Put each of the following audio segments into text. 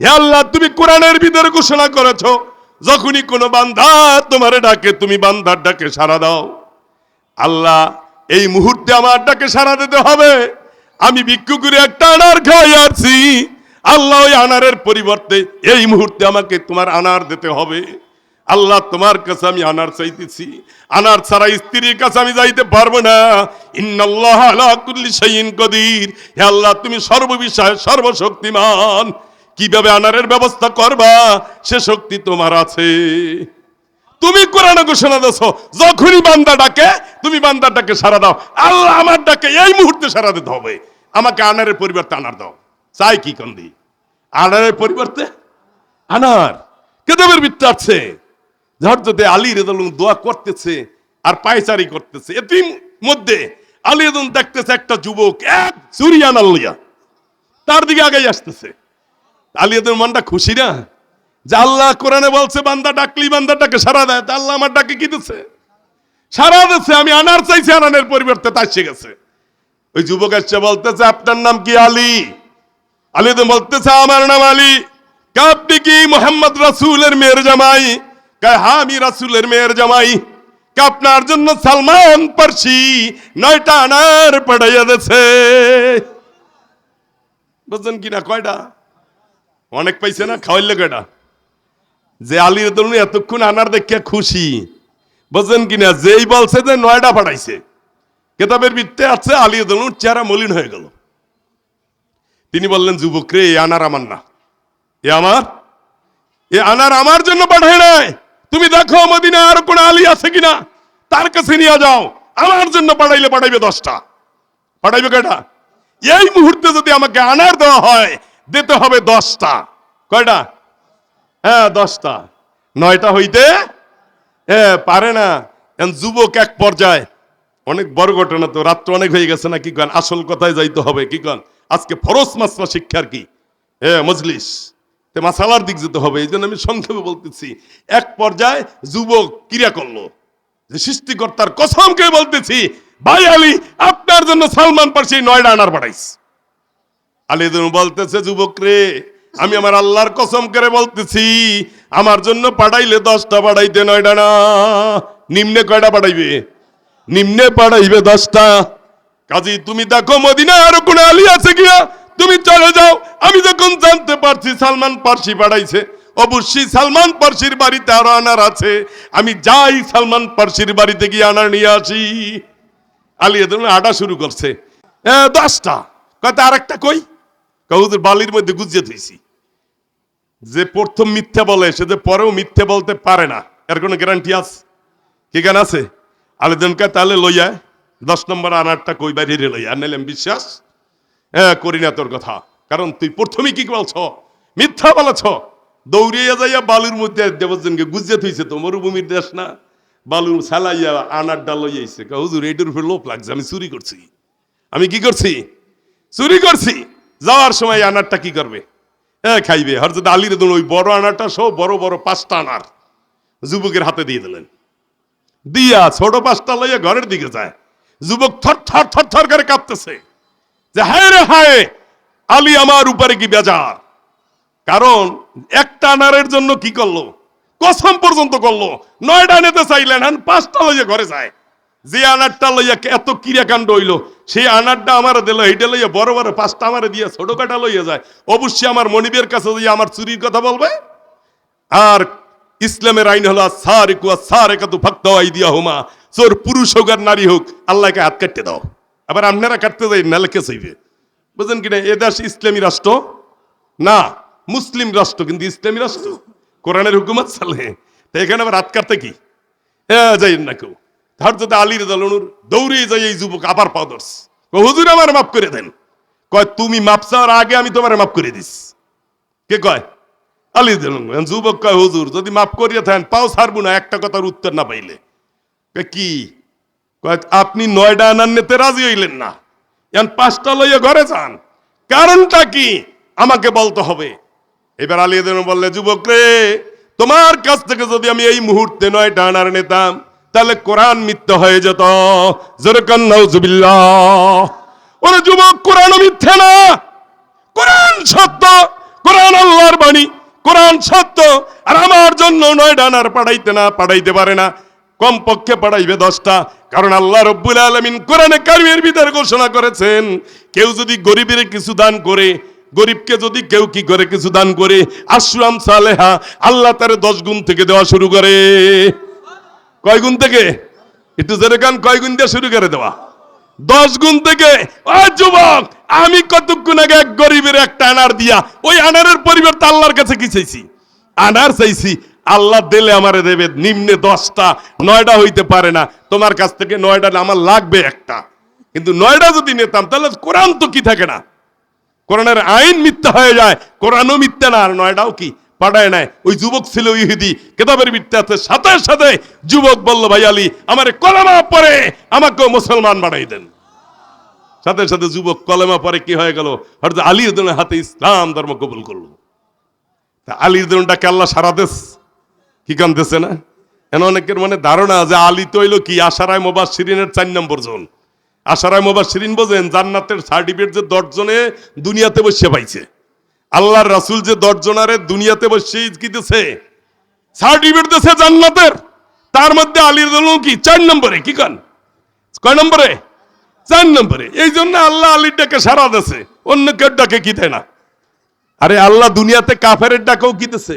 আল্লাহ, তুমি কোরআনের ভিতরে ঘোষণা করেছ, যখনই কোনো বান্দা তোমার ডাকে, তুমি বান্দার ডাকে সাড়া দাও। আল্লাহ, এই মুহূর্তে আমার ডাকে সাড়া দিতে হবে। আমি ভিক্ষু করে একটা আনার খাই আছি আল্লাহ ওই আনারের পরিবর্তে এই মুহূর্তে আমাকে তোমার আনার দিতে হবে। আল্লাহ তোমার কাছে আমি আনার চাইতেছি। আনার ছাড়া স্ত্রীর কাছে আমি যাইতে পারব না। কদির। হে আল্লাহ, তুমি সর্ববিষয়ে সর্বশক্তিমান। কীভাবে আনারের ব্যবস্থা করবা? সে শক্তি তোমার আছে। তুমি কোরআনে ঘোষণা দেছো যখনই বান্দা ডাকে, তুমি বান্দার ডাকে সারা দাও। আল্লাহ আমার ডাকে, এই মুহূর্তে সারা দিতে হবে। আমাকে আনারের পরিবর্তে আনার দাও। চাই কি কন্দি? আনারের পরিবর্তে আনার। কেদাবের বৃত্ত ঝরঝতে আলী রেদল দোয়া করতেছে আর পায়চারি করতেছে। এটির মধ্যে আলী রেদন দেখতেছে একটা যুবক, এক চুরি আনার লইয়া তার দিকে আগে আসতেছে। আলিয়াদের মনটা খুশি না? যে আল্লাহ কোরআনে বলছে, বান্দা ডাকলি, বান্দা ডাকে সারা দেয়। তা আল্লাহ আমার ডাকে কি দিচ্ছে সারা দিচ্ছে আমি আনার চাইছি, আনানের পরিবর্তে তাই গেছে। ওই যুবক এসে বলতেছে, আপনার নাম কি আলী? আলী তো বলতেছে, আমার নাম আলী। আপনি কি মোহাম্মদ রাসূলের মেয়ের জামাই? কা হ্যাঁ আমি রাসূলের মেয়ের জামাই, কা আপনার জন্য সালমান পারসি নয়টা আনার পাঠাইয়া দিছে বুঝছেন কিনা কয়টা? অনেক পাইছে না, খাওয়াইলে কয়টা? যে আলীর দলুন এতক্ষণ আনার দেখিয়া খুশি। বুঝলেন কিনা যেই বলছে যে নয়টা পাঠাইছে। কেতাবের বৃত্তে আছে আলী দলুন চেহারা মলিন হয়ে গেল। তিনি বললেন, যুবক রে, এ আনার আমার না। এ আমার? এ আনার আমার জন্য পাঠায় নাই। তুমি দেখো মদিনা আর কোন আলী আছে কিনা? তার কাছে নিয়ে যাও। আমার জন্য পাঠাইলে পাঠাইবে দশটা। পাঠাইবে কয়টা? এই মুহূর্তে যদি আমাকে আনার দেওয়া হয়, দিতে হবে দশটা। কয়টা? হ্যাঁ দশটা। নয়টা হইতে পারে না। যুবক এক পর্যায়ে। অনেক বড় ঘটনা তো, রাত্র অনেক হয়ে গেছে না, কি কন? আসল কথায় যাইতে হবে, কি কন? আজকে ফরজ মাসলা শিক্ষার কি? হ্যাঁ মজলিস। মাসালার দিক যেতে হবে এই জন্য আমি সংক্ষেপে বলতেছি। এক পর্যায়ে যুবক ক্রিয়া করল। যে সৃষ্টিকর্তার কসমকে বলতেছি, ভাই আলী, আপনার জন্য সালমান পার্সি নয়ডা আনার পাঠাইস আলী বলতেছে, যুবক রে, আমি আমার আল্লাহর কসম করে বলতেছি, আমার জন্য পাঠাইলে দশটা পাঠাইতে নয়ডা না, নিম্নে কয়টা পাঠাইবে? নিম্নে পাঠাইবে দশটা। কাজী, তুমি দেখো মদিনা আরও কোন আলী আছে কিনা? তুমি চলে যাও, আমি যখন জানতে পারছি সালমান পার্সি পাঠাইছে অবশ্যই সালমান পার্সির বাড়িতে আরও আনার আছে। আমি যাই সালমান পার্সির বাড়িতে গিয়ে আনার নিয়ে আসি। আলী এদের আটা শুরু করছে। দশটা। কথা আর একটা কই? কাউদের বালির মধ্যে গুজিয়ে থইছি যে প্রথম মিথ্যা বলে, সে যে পরেও মিথ্যে বলতে পারে না, এর কোনো গ্যারান্টি আছে? কি গান আছে? আলেদনকে তাহলে লইয়া দশ নম্বর আনারটা কই, বাইরে লইয়া নিলাম বিশ্বাস হ্যাঁ করি না তোর কথা। কারণ তুই প্রথমে কি বলছ? মিথ্যা বলেছ। দৌড়িয়া যাইয়া বালুর মধ্যে দেবজনকে গুজিয়ে থইছে তো মরুভূমির দেশ না? বালু ছালাইয়া আনারটা লইয়াইছে কা, হুজুর এইটার উপর লোভ লাগছে আমি চুরি করছি। আমি কি করছি? চুরি করছি। যাওয়ার সময় আনারটা কি করবে? হ্যাঁ খাইবে। হরজত আলীর দোল ওই বড় আনারটা সব বড় বড় পাঁচটা আনার যুবকের হাতে দিয়ে দিলেন। দিয়া ছোট পাঁচটা লইয়া ঘরের দিকে যায়। যুবক থর থর থর থর করে কাঁপতেছে যে হায় রে হায়! আলী আমার উপরে কি বেজার? কারণ একটা আনারের জন্য কি করল? কসম পর্যন্ত করল। নয়টা নিতে চাইলেন হান পাঁচটা লইয়া ঘরে যায়। যে আনারটা লইয়া এত ক্রিয়াকাণ্ড হইল, সেই আনারটা আমার দিল এইটা লইয়া বড় বড় পাঁচটা আমার দিয়ে ছোট কাটা লইয়া যায়। অবশ্যই আমার মনিবের কাছে দিয়ে আমার চুরির কথা বলবে, আর ইসলামের আইন হলো সারে কুয়া সারে কত ভক্ত আই দিয়া হোমা চোর পুরুষ হোক আর নারী হোক, আল্লাহকে হাত কাটতে দাও। আবার আপনারা কাটতে যাই, নালে কে চাইবে? বুঝলেন কিনা এ দেশ ইসলামী রাষ্ট্র। না মুসলিম রাষ্ট্র, কিন্তু ইসলামী রাষ্ট্র। কোরআনের হুকুমত চলে তো এখানে আবার রাত কাটতে কি? হ্যাঁ যাই না কেউ। যদি আলীর দলনুর দৌড়ে যাই এই যুবক আবার পাদর্স হুজুর, আমার মাফ করে দেন। কয়, তুমি মাপ চাওয়ার আগে আমি তোমার মাফ করে দিস। কে কয়? আলী দিলুন যুবক কয়, হুজুর, যদি মাফ করিয়া থাকেন, পাও ছাড়বো না, একটা কথার উত্তর না পাইলে। কি? কয়, আপনি নয়টা আনার নিতে রাজি হইলেন না। এখন পাঁচটা লইয়া ঘরে যান। কারণটা কি? আমাকে বলতে হবে। এবার আলী বললে যুবক রে তোমার কাছ থেকে যদি আমি এই মুহূর্তে নয়টা আনার নিতাম, তাহলে কোরআন মিথ্যা হয়ে যেত। জোরে কান্নাউজুবিল্লাহ ওরে যুবক কোরআন মিথ্যা না। কোরআন সত্য, কোরআন আল্লাহর বাণী, কোরআন সত্য। আর আমার জন্য নয় ডানার পাঠাইতে না, পাঠাইতে পারে না। কমপক্ষে পাঠাইবে দশটা। কারণ আল্লাহ রব্বুল আলমিন কোরআনে কারিমের ভিতরে ঘোষণা করেছেন, কেউ যদি গরিবের কিছু দান করে গরিবকে যদি কেউ কি করে কিছু দান করে? আশ্রাম সালেহা, আল্লাহ তার দশ গুণ থেকে দেওয়া শুরু করে। কয় গুণ থেকে? একটু জোরে কান কয় গুণ দিয়ে শুরু করে দেওয়া। দশ গুণ থেকে? যুবক, আমি কতক্ষণ আগে এক গরিবের একটা আনার দিয়া, ওই আনারের পরিবর্তে আল্লাহর কাছে কি চাইছি? আনার চাইছি, আল্লাহ দিলে আমারে দেবে নিম্নে দশটা, নয়টা হইতে পারে না। তোমার কাছ থেকে নয়টা আমার লাগবে একটা। কিন্তু নয়টা যদি নিতাম, তাহলে কোরআন তো কি থাকে না? কোরআনের আইন মিথ্যা হয়ে যায়, কোরআনও মিথ্যা না। আর নয়টাও কি? পাঠায় নাই ওই যুবক ছিল ইহুদি, কেতাবের মিথ্যাতে সাথে সাথে যুবক বলল, ভাই আলী, আমার কলেমা পরে আমাকেও মুসলমান বানাই দেন। সাথে সাথে যুবক কলেমা পরে কি হয়ে গেল? হয়তো আলী উদ্দিনের হাতে ইসলাম ধর্ম কবুল করল। তা আলী উদ্দিনটাকে আল্লাহ সারা দেশ? কি কানতেছে না? এন অনেকের মানে ধারণা যে আলী তৈল কি? আশারায় মোবাস শিরিনের চার নম্বর জন। আশারায় মোবাস শিরিন বোঝেন, জান্নাতের সার্টিফিকেট যে দশজনে দুনিয়াতে বসে পাইছে। আল্লাহর রাসুল যে দশজনারে দুনিয়াতে বসে কি দিছে, সার্টিফিকেট দিছে জান্নাতের। তার মধ্যে আলীর দল কি? চার নম্বরে, কি কান? কয় নম্বরে? চার নম্বরে। এই জন্য আল্লাহ আলীর ডাকে সারা দেছে, অন্য কেউ ডাকে কি দেয় না। আরে আল্লাহ দুনিয়াতে কাফেরের ডাকেও কি দিছে?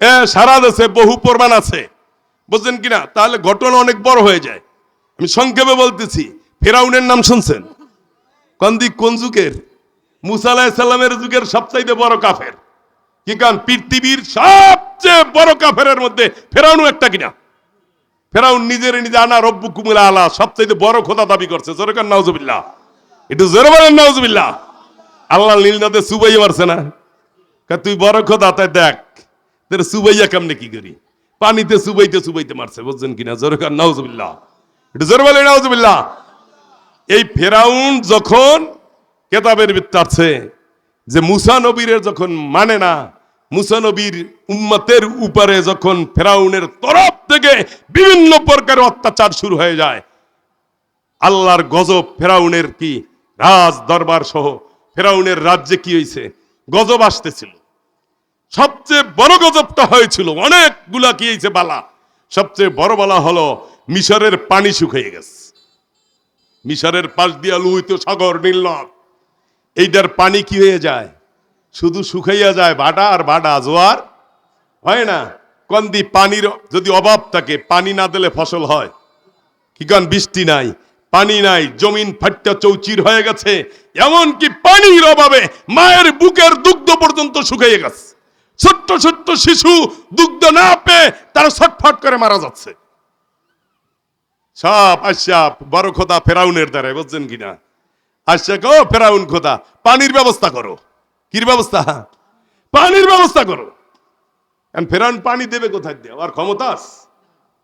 এ সারা দেশে বহু প্রমাণ আছে। বুঝছেন কিনা? তাহলে ঘটনা অনেক বড় হয়ে যায়। আমি সংক্ষেপে বলতেছি ফেরাউনের নাম শুনছেন? কন্দি কোন যুগের? মুসা যুগের সবচাইতে বড় কাফের। কি কান পৃথিবীর সবচেয়ে বড় কাফের মধ্যে ফেরাউনও একটা কিনা। ফেরাউন নিজের নিজে আনা রব্বু কুমুলা আলা, সবচাইতে বড় খোদা দাবি করছে। জোরে কান নাউজুবিল্লাহ। একটু জোরে বলেন, নাউজুবিল্লাহ। আল্লাহ নীলনাথে সুবাই মারছে না? তুই বড় খোদা, তাই দেখ। তোর সুবাইয়া কেমনে কি করি? পানিতে সুবাইতে সুবাইতে মারছে, বুঝছেন কিনা? জোরে কান নাউজুবিল্লাহ। একটু জোরে বলেন, নাউজুবিল্লাহ। এই ফেরাউন যখন কেতাবের বৃত্তার্থে যে মুসা নবীরের যখন মানে না, মুসা নবীর উম্মতের উপরে যখন ফেরাউনের তরফ থেকে বিভিন্ন প্রকার অত্যাচার শুরু হয়ে যায়, আল্লাহর গজব ফেরাউনের কি? রাজ দরবার সহ ফেরাউনের রাজ্যে কি হয়েছে গজব আসতেছিল। সবচেয়ে বড় গজবটা হয়েছিল, অনেকগুলা কি হয়েছে বালা? সবচেয়ে বড় বালা হলো মিশরের পানি শুকিয়ে গেছে। মিশরের পাশ দিয়া লুহিত সাগর নীলনদ এইটার পানি কি হয়ে যায়? শুধু শুকাইয়া যায় ভাটা আর ভাটা জোয়ার? হয় না? কন্দি পানির যদি অভাব থাকে, পানি না দিলে ফসল হয়। কি কারণ বৃষ্টি নাই, পানি নাই, জমিন ফাট্টা চৌচির হয়ে গেছে। এমনকি পানির অভাবে মায়ের বুকের দুগ্ধ পর্যন্ত শুকিয়ে গেছে। ছোট্ট ছোট্ট শিশু দুগ্ধ না পেয়ে তারা ছটফট করে মারা যাচ্ছে। সব আসা বড় খোদা ফেরাউনের দ্বারা বুঝছেন কিনা? আসছে কো ফেরাউন খোদা, পানির ব্যবস্থা করো। কির ব্যবস্থা? পানির ব্যবস্থা করো। ফেরাউন পানি দেবে কোথায় দিয়ে? আর ক্ষমতা আছে?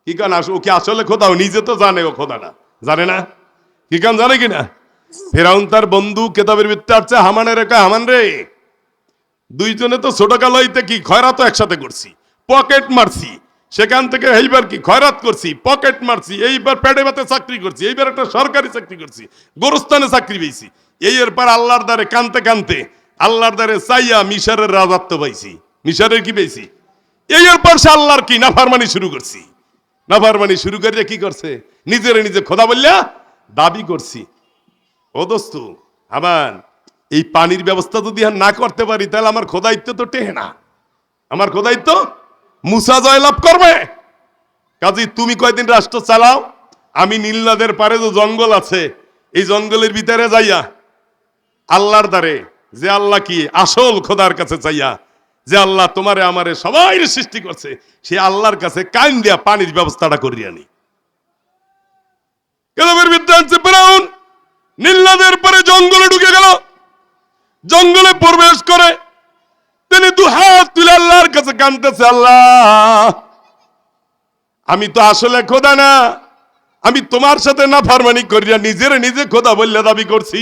কি কান আস ও কি আসলে খোদা? ও নিজে তো জানে ও খোদাটা জানে না? কি কান জানে কিনা? ফেরাউন তার বন্ধু কেতাবের ভিত্তে আসছে হামানের একা হামান রে, দুইজনে তো ছোটকালইতে কি খয়রা তো একসাথে করছি, পকেট মারছি সেখান থেকে এইবার কি খয়রাত করছি, পকেট মারছি, এইবার পেটে ভাতে চাকরি করছি, এইবার একটা সরকারি চাকরি করছি, গোরস্থানে চাকরি পেয়েছি এই এরপর আল্লাহর দ্বারে কানতে কানতে, আল্লাহর দ্বারে চাইয়া মিশরের রাজত্ব পাইছি। মিশরের কি পেয়েছি এই এরপর সে আল্লাহর কি নাফারমানি শুরু করছি। নাফারমানি শুরু করিয়া কি করছে? নিজের নিজে খোদা বললা দাবি করছি। ও দোস্ত, আমার এই পানির ব্যবস্থা যদি আর না করতে পারি, তাহলে আমার খোদাইত্ব তো টেহে না। আমার খোদাইত্ব মুসা জয়লাভ করবে। কাজী, তুমি কয়দিন রাষ্ট্র চালাও? আমি নীলনদের পারে যে জঙ্গল আছে, এই জঙ্গলের ভিতরে যাইয়া আল্লাহর দ্বারে, যে আল্লাহ কি আসল খোদার কাছে চাইয়া, যে আল্লাহ তোমারে আমারে সবাই সৃষ্টি করছে, সে আল্লাহর কাছে কান দিয়া পানির ব্যবস্থাটা করিয়া নি। হচ্ছে নীলনদের পরে জঙ্গলে ঢুকে গেল। জঙ্গলে প্রবেশ করে তিনি দু হাত তুলে আল্লাহর কাছে কানতেছে, আল্লাহ। আমি তো আসলে খোদা না। আমি তোমার সাথে না ফারমানি করি না, নিজের নিজে খোদা বললে দাবি করছি।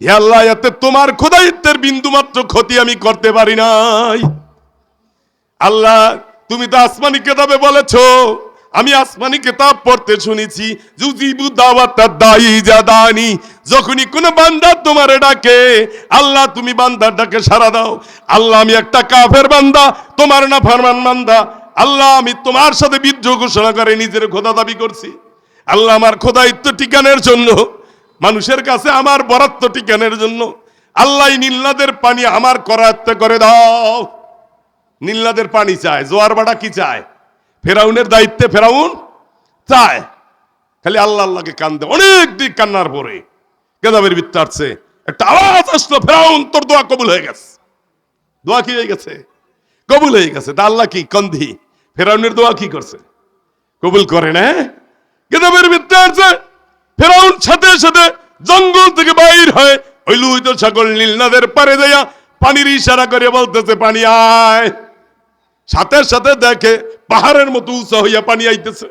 হে আল্লাহ, এতে তোমার খোদাইত্বের বিন্দু মাত্র ক্ষতি আমি করতে পারি নাই। আল্লাহ, তুমি তো আসমানি কেতাবে বলেছ আমি আসমানি কিতাব পড়তে শুনেছি। জুজিবু দাওয়াত দাই জাদানি, যখনই কোন বান্দা তোমার ডাকে, আল্লাহ তুমি বান্দার ডাকে সারা দাও। আল্লাহ, আমি একটা কাফের বান্দা, তোমার না ফরমান বান্দা। আল্লাহ, আমি তোমার সাথে বিদ্রোহ ঘোষণা করে নিজের খোদা দাবি করছি। আল্লাহ, আমার খোদায়িত্ব ঠিকানের জন্য, মানুষের কাছে আমার বরাত্ম ঠিকানের জন্য। আল্লাহ, এই নীলনাদের পানি আমার করায়ত্ত করে দাও। নীলনাদের পানি চায়, জোয়ার বাটা কি চায়? ফেরাউনের দায়িত্বে ফেরাউন চায়। খালি আল্লাহ আল্লাহকে কান্দে। অনেক দিক কান্নার পরে কেদাবের বৃত্তে আসছে। একটা আওয়াজ আসলো, ফেরাউন, তোর দোয়া কবুল হয়ে গেছে। দোয়া কি হয়ে গেছে? কবুল হয়ে গেছে। তা আল্লাহ কি কন্ধি ফেরাউনের দোয়া কি করছে? কবুল করে না। কেদাবের বৃত্তে আসছে। ফেরাউন সাথে সাথে জঙ্গল থেকে বাইর হয়ে ওই লুহিত নীল নীলনাদের পারে দেয়া পানির ইশারা করে বলতেছে, পানি আয়। সাথে সাথে দেখে পাহাড়ের মতো উঁচা হইয়া পানি আইতেছে।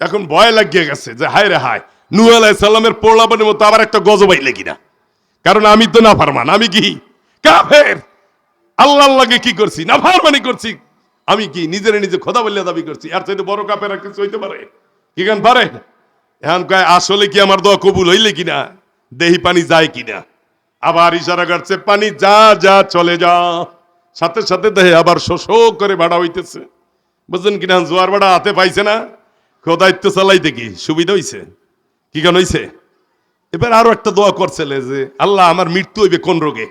এখন ভয় লাগিয়ে গেছে যে, হায় রে হায় নু আলাইসাল্লামের মতো আবার একটা গজব আইলে কিনা? কারণ আমি তো না ফারমান আমি কি কাফের? আল্লাহ আল্লাহকে কি করছি? না ফারমানি করছি? আমি কি নিজের নিজে খোদা বললে দাবি করছি? আর চাইতে বড় কাপের কিছু হইতে পারে? কি গান পারে? এখন কয়, আসলে কি আমার দোয়া কবুল হইলে কিনা? দেহি পানি যায় কিনা? আবার ইশারা করছে, পানি যা যা, চলে যা। সাথে সাথে দেহে আবার শোষ করে ভাড়া হইতেছে। বুঝলেন কিনা জোয়ার ভাড়া হাতে পাইছে না? খোদায়িত্ব চালাইতে কি সুবিধা হইছে? কি কেন হইছে? এবার আরও একটা দোয়া করছিলে যে, আল্লাহ আমার মৃত্যু হইবে কোন রোগে?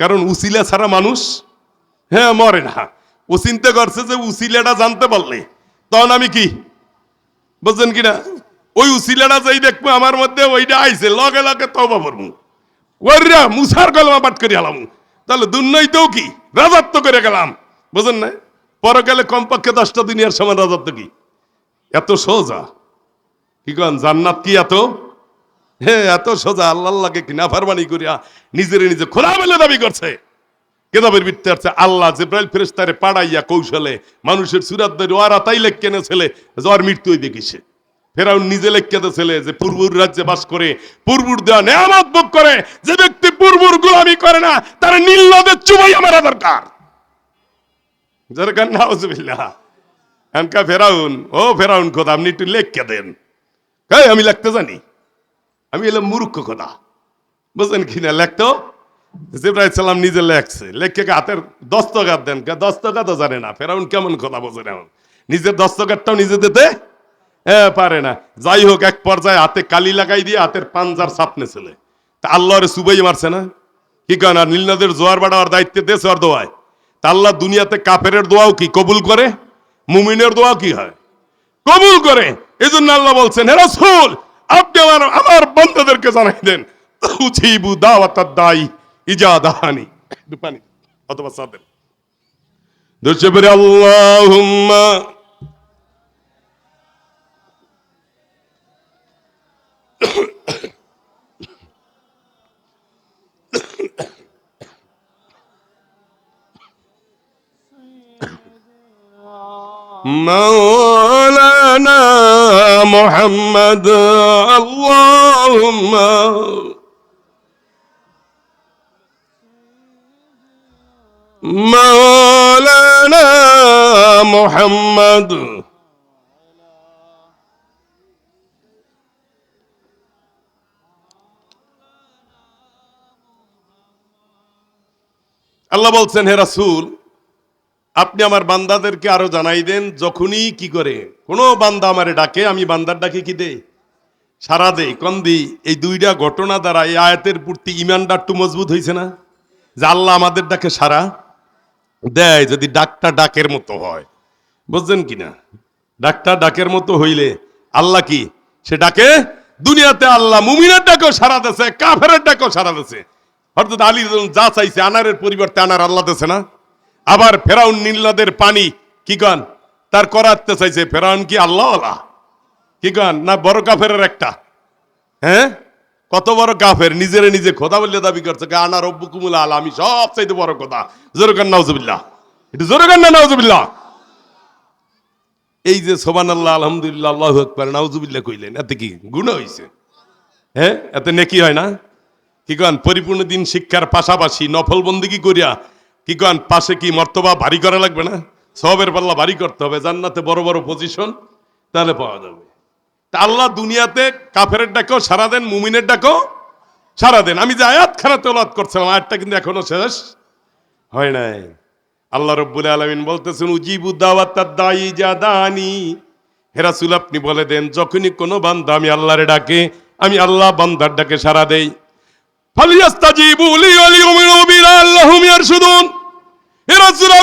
কারণ উসিলা ছাড়া মানুষ হ্যাঁ মরে না। ও চিন্তা করছে যে উসিলাটা জানতে পারলে। তখন আমি কি? বুঝলেন কিনা ওই উসিলাটা যাই দেখব আমার মধ্যে ওইটা আইছে, লগে লগে তবা করব। ওইরা মুসার কলমা পাঠ করে আলাম তাহলে দুর্নয়তেও কি? রাজত্ব করে গেলাম। বুঝলেন না পরকালে কমপক্ষে দশটা দুনিয়ার সমান রাজত্ব কি? এত সোজা। কি কন, জান্নাত কি এত? হ্যাঁ এত সোজা আল্লাহ আল্লাহকে কি নাফারমানি করিয়া নিজের নিজে খোলা বেলে দাবি করছে? কেদাবের বৃত্তে আছে, আল্লাহ জেব্রাইল ফেরেস্তারে পাড়াইয়া কৌশলে মানুষের সুরাত ধরে ওরা তাই লেখকেনে ছেলে, জ্বর মৃত্যু কিসে? ফেরাউন নিজে লেখকেতে ছেলে যে পূর্বুর রাজ্যে বাস করে, পূর্বুর দেওয়া নেয়ামত ভোগ করে, যে ব্যক্তি পূর্বুর গোলামি করে না, তার নীল নদের চুবাই আমার দরকার। দরকার না হজবিল্লাহ এনকা ফেরাউন, ও ফেরাউন খোদা, আপনি একটু লেখকে দেন। কই আমি লিখতে জানি। আমি এলাম মূর্খ খোদা। বুঝলেন কি না? লেখতো? জিব্রাইল সালাম নিজে লেখছে। লেখকে হাতের দস্তকাত দেন। দস্তকাতও জানে না। ফেরাউন কেমন কথা বোঝে না এখন। নিজের দস্তকাতটাও নিজে দিতে হ্যাঁ পারে না। যাই হোক, এক পর্যায়ে হাতে কালি লাগাই দিয়ে হাতের পাঞ্জার সাপনে ছেলে। তা আল্লাহর সুবাই মারছে না? কি কেন আর নীলনদের জোয়ার বাড়াবার দায়িত্বে দেশে আর দোয়ায়। তা আল্লাহ দুনিয়াতে কাফেরের দোয়াও কি, কবুল করে? মুমিনের দোয়াও কি হয়? কবুল করে। এই জন্য আল্লাহ বলছেন, হে রাসূল, আপনি আমার আমার বন্ধুদেরকে জানাই দেন। দাই ইজাদাহানি। একটু পানি অথবা সাদেন দুশে বলে আল্লাহুম্মা مولانا محمد اللهم مولانا محمد আল্লাহ বলছেন হে রাসূল আপনি আমার বান্দাদেরকে আরও জানাই দেন, যখনই কি করে? কোনো বান্দা আমারে ডাকে, আমি বান্দার ডাকে কি দেই? সারা দেই কন্দি এই দুইটা ঘটনা দ্বারা এই আয়াতের প্রতি ইমানটা একটু মজবুত হয়েছে না? যে আল্লাহ আমাদের ডাকে সারা, দেয় যদি ডাকটা ডাকের মতো হয়। বুঝছেন কি না? ডাকটা ডাকের মতো হইলে আল্লাহ কি? সে ডাকে, দুনিয়াতে আল্লাহ মুমিনের ডাকেও সারা দেছে, কাফেরের ডাকেও সারা দেছে। অর্থাৎ আলী যা চাইছে, আনারের পরিবর্তে আনার আল্লাহ দেছে না? আবার ফেরাউন নীলনদের পানি, কি গান? তার করাতে চাইছে, ফেরাউন কি আল্লাহ আল্লাহ কি গান? না বড় কাফেরের একটা? হ্যাঁ? কত বড় কাফের? নিজের নিজে খোদা বললে দাবি করছে আনা রব্বু কুমুল আল, আমি সব চাইতে বড় কথা জোরে গান নাউজুবিল্লাহ। এটা জোরে গান না নাউজুবিল্লাহ? এই যে সোবান আল্লাহ আলহামদুলিল্লাহ, আল্লাহ আকবার, নাউজুবিল্লাহ কইলেন, এতে কি গুণ হইছে? হ্যাঁ? এতে নেকি হয় না? কি কন পরিপূর্ণ দিন শিক্ষার পাশাপাশি নফল বন্দিগি করিয়া কি কন, পাশে কি মর্তবা ভারী করা লাগবে না? সবের পাল্লা ভারী করতে হবে, জান্নাতে বড় বড় পজিশন তাহলে পাওয়া যাবে। তা আল্লাহ দুনিয়াতে কাফেরের ডাকেও সারা দেন মুমিনের ডাকেও সারা দেন। আমি যে আয়াত খানা তোলাত করছিলাম, আয়াতটা কিন্তু এখনও শেষ হয় নাই। আল্লাহ রব্বুল আলমিন বলতেছেন, উজিবু দাই জাদানি। হেরাসুল আপনি বলে দেন, যখনই কোনো বান্দা আমি আল্লাহরে ডাকে, আমি আল্লাহ বান্দার ডাকে সারা দেই।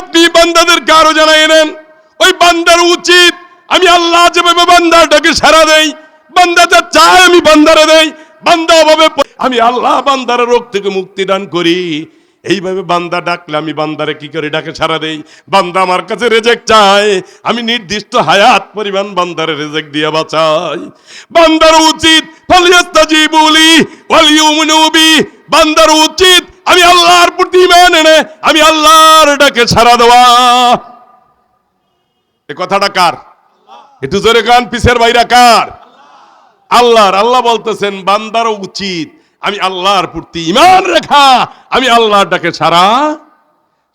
আপনি বান্দাদেরকে আরও জানাই নেন। ওই বান্দার উচিত, আমি আল্লাহ যেভাবে বান্দার ডাকে সারা দেই, বান্দা যা আমি বান্দারে দেই আমি আল্লাহ রোগ থেকে মুক্তি দান করি। এইভাবে বান্দা ডাকলে আমি বান্দারে কি করে ডাকে সারা দেই? বান্দা আমার কাছে রেজেক চায়, আমি নির্দিষ্ট হায়াত পরিমাণ বান্দারে রেজেক দিয়ে বাঁচাই। বান্দার উচিত বান্দার উচিত, আমি আল্লাহর প্রতি এনে, আমি আল্লাহর দেওয়া। কথাটা কার? একটু জোরে গান বাইরা কার? আল্লাহর, আল্লাহ বলতেছেন, বান্দার উচিত, আমি আল্লাহর প্রতি ইমান রেখা, আমি আল্লাহর ডাকে সারা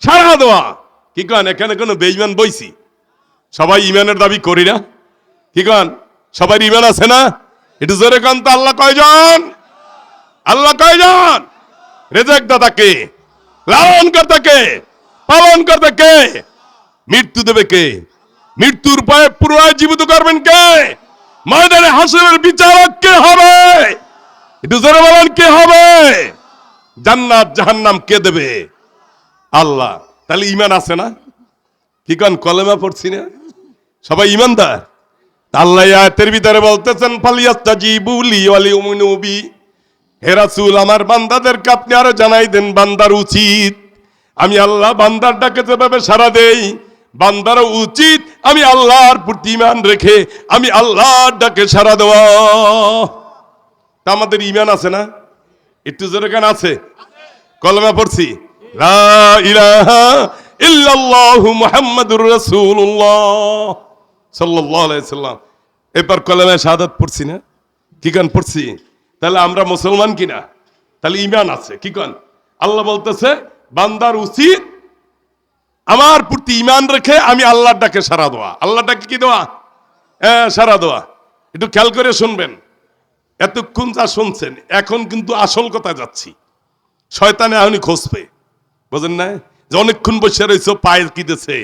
সারা দেওয়া। কি কন, এখানে কোনো বেইমান বইছি? সবাই ইমানের দাবি করি না? কি কন সবাই ইমান আছে না? একটু জোরে কান তো, আল্লাহ কয়জন? আল্লাহ কয়জন? রেজেক দাতাকে লালন কর্তাকে পালন কর্তাকে মৃত্যু দেবে কে? মৃত্যুর পায়ে পুনরায় জীবিত করবেন কে? ময়দানে হাসরের বিচারক কে হবে? একটু জোরে বলেন, কে হবে? জান্নাত, জাহান্নাম কে দেবে? আল্লাহ, তাহলে ইমান আছে না? কি কন, কলেমা পড়ছি না? সবাই ইমানদার আল্লাহ আয়াতের ভিতরে বলতেছেন, ফালিয়াস্তাজিবু লি ওয়ালিউমিনু বি হে রাসূল, আমার বান্দাদেরকে আপনি আরও জানাই দেন, বান্দার উচিত। আমি আল্লাহ বান্দার ডাকে যেভাবে সারা দেই, বান্দারও উচিত আমি আল্লাহর প্রতি ইমান রেখে আমি আল্লাহর ডাকে সারা দেওয়া। তা আমাদের ইমান আছে না? একটু জোরে কেন আছে? কলমা পড়ছি, লা ইলাহা ইল্লাল্লাহু মুহাম্মাদুর রাসূলুল্লাহ। সাল্লাম। এবার কলমা শাহাদাত পড়ছি না? কি গান পড়ছি? তাহলে আমরা মুসলমান কিনা? তাহলে ইমান আছে, কি কন আল্লাহ বলতেছে, বান্দার উচিত আমার প্রতি ইমান রেখে আমি আল্লাহর ডাকে সারা দেওয়া। আল্লাহর ডাকে কি দেওয়া? হ্যাঁ সারা দেওয়া। একটু খেয়াল করে শুনবেন। এতক্ষণ যা শুনছেন, এখন কিন্তু আসল কথা যাচ্ছি। শয়তানে এখনই খোঁজবে। বুঝেন না যে অনেকক্ষণ বসে রয়েছে, পায়ের কিতেছে